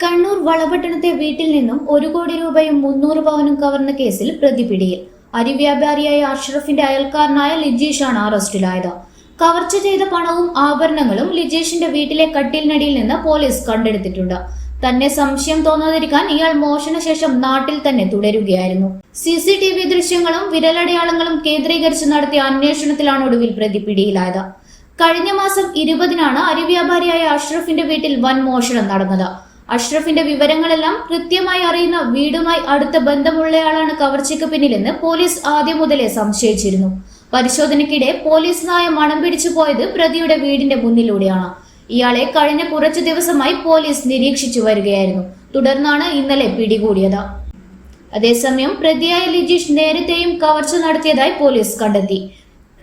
കണ്ണൂർ വളപട്ടണത്തെ വീട്ടിൽ നിന്നും ഒരു കോടി രൂപയും മുന്നൂറ് പവനും കവർന്ന കേസിൽ പ്രതി പിടിയിൽ. അരിവ്യാപാരിയായ അഷ്റഫിന്റെ അയൽക്കാരനായ ലിജീഷാണ് അറസ്റ്റിലായത്. കവർച്ച ചെയ്ത പണവും ആഭരണങ്ങളും ലിജീഷിന്റെ വീട്ടിലെ കട്ടിലിനടിയിൽ നിന്ന് പോലീസ് കണ്ടെടുത്തിട്ടുണ്ട്. തന്നെ സംശയം തോന്നാതിരിക്കാൻ ഇയാൾ മോഷണശേഷം നാട്ടിൽ തന്നെ തുടരുകയായിരുന്നു. സി സി ടി വി ദൃശ്യങ്ങളും വിരലടയാളങ്ങളും കേന്ദ്രീകരിച്ച് നടത്തിയ അന്വേഷണത്തിലാണ് ഒടുവിൽ പ്രതി പിടിയിലായത്. കഴിഞ്ഞ മാസം ഇരുപതിനാണ് അരിവ്യാപാരിയായ അഷ്റഫിന്റെ വീട്ടിൽ വൻ മോഷണം നടന്നത്. അഷ്റഫിന്റെ വിവരങ്ങളെല്ലാം കൃത്യമായി അറിയുന്ന വീടുമായി അടുത്ത ബന്ധമുള്ളയാളാണ് കവർച്ചയ്ക്ക് പിന്നിലെന്ന് പോലീസ് ആദ്യം മുതലേ സംശയിച്ചിരുന്നു. പരിശോധനയ്ക്കിടെ പോലീസ് നായ മണം പിടിച്ചു പോയത് പ്രതിയുടെ വീടിന്റെ മുന്നിലൂടെയാണ്. ഇയാളെ കഴിഞ്ഞ കുറച്ചു ദിവസമായി പോലീസ് നിരീക്ഷിച്ചു വരികയായിരുന്നു. തുടർന്നാണ് ഇന്നലെ പിടികൂടിയത്. അതേസമയം പ്രതിയായ ലിജീഷ് നേരത്തെയും കവർച്ച നടത്തിയതായി പോലീസ് കണ്ടെത്തി.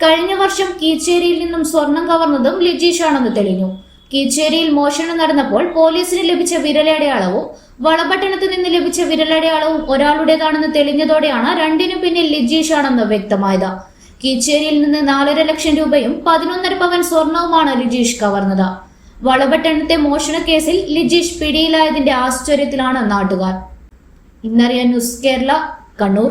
കഴിഞ്ഞ വർഷം കീച്ചേരിയിൽ നിന്നും സ്വർണം കവർന്നതും ലിജീഷ് ആണെന്ന് തെളിഞ്ഞു. കീച്ചേരിയിൽ മോഷണം നടന്നപ്പോൾ പോലീസിന് ലഭിച്ച വിരലടയാളവും വളപട്ടണത്ത് നിന്ന് ലഭിച്ച വിരലടയാളവും ഒരാളുടേതാണെന്ന് തെളിഞ്ഞതോടെയാണ് രണ്ടിനു പിന്നിൽ ലിജീഷ് ആണെന്ന് വ്യക്തമായത്. കീച്ചേരിയിൽ നിന്ന് നാലര ലക്ഷം രൂപയും പതിനൊന്നര പവൻ സ്വർണവുമാണ് ലിജീഷ് കവർന്നത്. വളപട്ടണത്തെ മോഷണ കേസിൽ ലിജീഷ് പിടിയിലായതിന്റെ ആശ്ചര്യത്തിലാണ് നാട്ടുകാർ. ഇന്നറിയാൻ ന്യൂസ് കേരള കണ്ണൂർ.